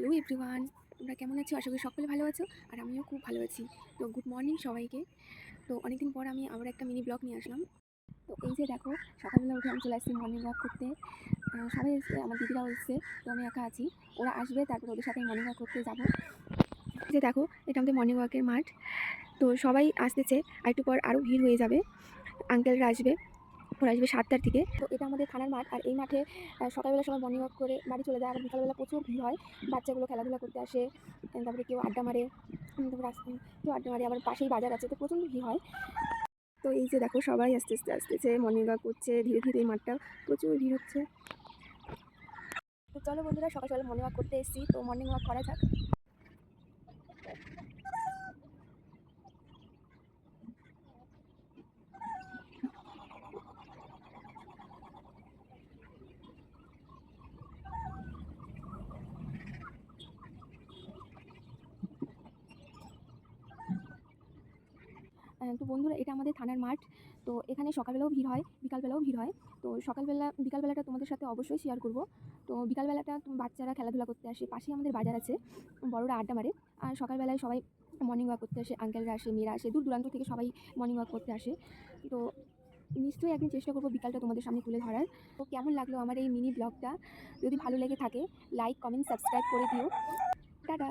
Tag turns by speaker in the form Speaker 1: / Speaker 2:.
Speaker 1: Hello everyone তোমরা কেমন আছো? আশা করি সকলে ভালো আছো, আর আমিও খুব ভালো আছি। তো গুড মর্নিং সবাইকে। তো অনেকদিন পর আমি আবার একটা মিনি ব্লগ নিয়ে আসলাম। তো এই যে দেখো, সকালবেলা উঠে আমি চলে আসছি মর্নিং ওয়াক করতে। সবাই এসছে আমার দিদিরাও এসছে, তো আমি একা আছি। ওরা আসবে, তারপর ওদের সাথে মর্নিং ওয়াক করতে যাব। যে দেখো, এটা আমাদের মর্নিং ওয়াকের মাঠ। তো সবাই আসতেছে, আর একটু পর আরও ভিড় হয়ে যাবে। আঙ্কেলরা আসবে। ওরা আসবে সাতটার দিকে। তো এটা আমাদের থানার মাঠ। আর এই মাঠে সকালবেলা সবাই মর্নিং ওয়াক করে বাড়ি চলে যায়। আর বিকালবেলা প্রচুর ভিড় হয়। বাচ্চাগুলো খেলাধুলা করতে আসে। তারপরে কেউ আড্ডা মারে। কেউ আড্ডা মারে। আবার পাশেই বাজার আছে। তো প্রচণ্ড ভিড় হয়। তো এই যে দেখো, সবাই আস্তে আস্তে আসতেছে মর্নিং ওয়াক করছে। ধীরে ধীরে এই মাঠটা প্রচুর ভিড় হচ্ছে। তো চলো বন্ধুরা, সকাল সকাল মর্নিং ওয়াক করতে এসেছি। তো মর্নিং ওয়াক করা যাক। তো বন্ধুরা, এটা আমাদের থানার মাঠ। তো এখানে সকালবেলাও ভিড় হয়, বিকালবেলাও ভিড় হয়। তো সকালবেলা, বিকালবেলাটা তোমাদের সাথে অবশ্যই শেয়ার করব। তো বিকালবেলাটা বাচ্চারা খেলাধুলা করতে আসে। পাশেই আমাদের বাজার আছে, বড়রা আড্ডা মারে। আর সকালবেলায় সবাই মর্নিং ওয়াক করতে আসে আঙ্কেলরা আসে, মেয়েরা আসে, দূর দূরান্ত থেকে সবাই মর্নিং ওয়াক করতে আসে। তো নিশ্চয়ই একদিন চেষ্টা করব বিকালটা তোমাদের সামনে তুলে ধরার। তো কেমন লাগল আমার এই মিনি ব্লগটা যদি ভালো লেগে থাকে লাইক কমেন্ট সাবস্ক্রাইব করে দিও। টাটা!